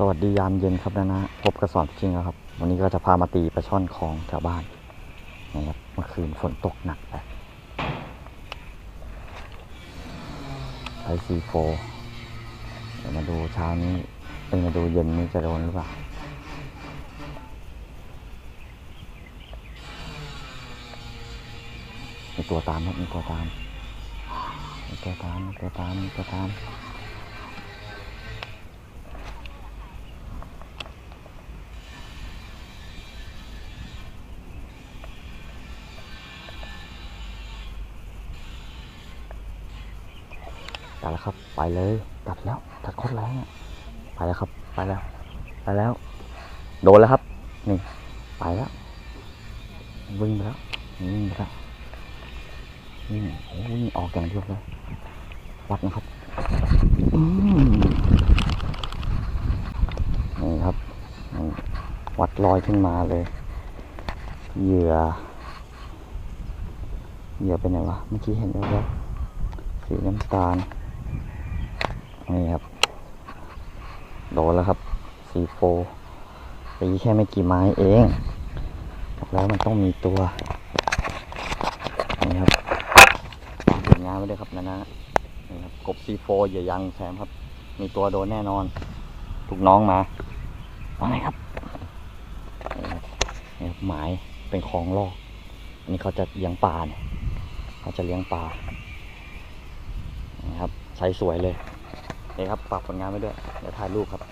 สวัสดียามเย็นครับนะนะพบกระสอนจริงแล้วครับ วันนี้ก็จะพามาตีปลาช่อนของแถวบ้านนะครับเมื่อคืนฝนตกหนักไปใช้ซีโฟเดี๋ยวมาดูเช้านี้เอ้ยมาดูเย็นนี้จะโดนหรือเปล่ามีตัวตามครับมีตัวตามมีตัวตามมีตัวตามมีตัวตาม ตัดแล้วครับ ไปเลยตัดแล้วตัดโคตรแรงไปแล้วครับ ไปแล้ว ไปแล้ว โดนแล้วครับ นี่ ไปแล้ววิ่งไปแล้ววิ่งไปแล้ววิ่งโอ้วิ่งออกอย่างเดียวเลยวัดนะครับอืมนี่ครับวัดลอยขึ้นมาเลย เหยื่อ เหยื่อเป็นไงวะ เมื่อกี้เห็นแล้วสีน้ำตาล นี่ครับ โดนแล้วครับซีโฟตีแค่ไม่กี่ไม้เองบอกแล้วมันต้องมีตัวนี่ครับฝากผลงานไว้ด้วยครับนะนะนี่ครับกบซีโฟอย่ายังแซมครับ มีตัวโดนแน่นอนลูกน้องมาว่าไรครับนี่ครับหมายเป็นของลอกอันนี้เขาจะเลี้ยงปลาเนี่ยเขาจะเลี้ยงปลานี่ครับใช้สวยเลย นี่ครับฝากผลงานไว้ด้วยเดี๋ยวถ่ายรูปครับ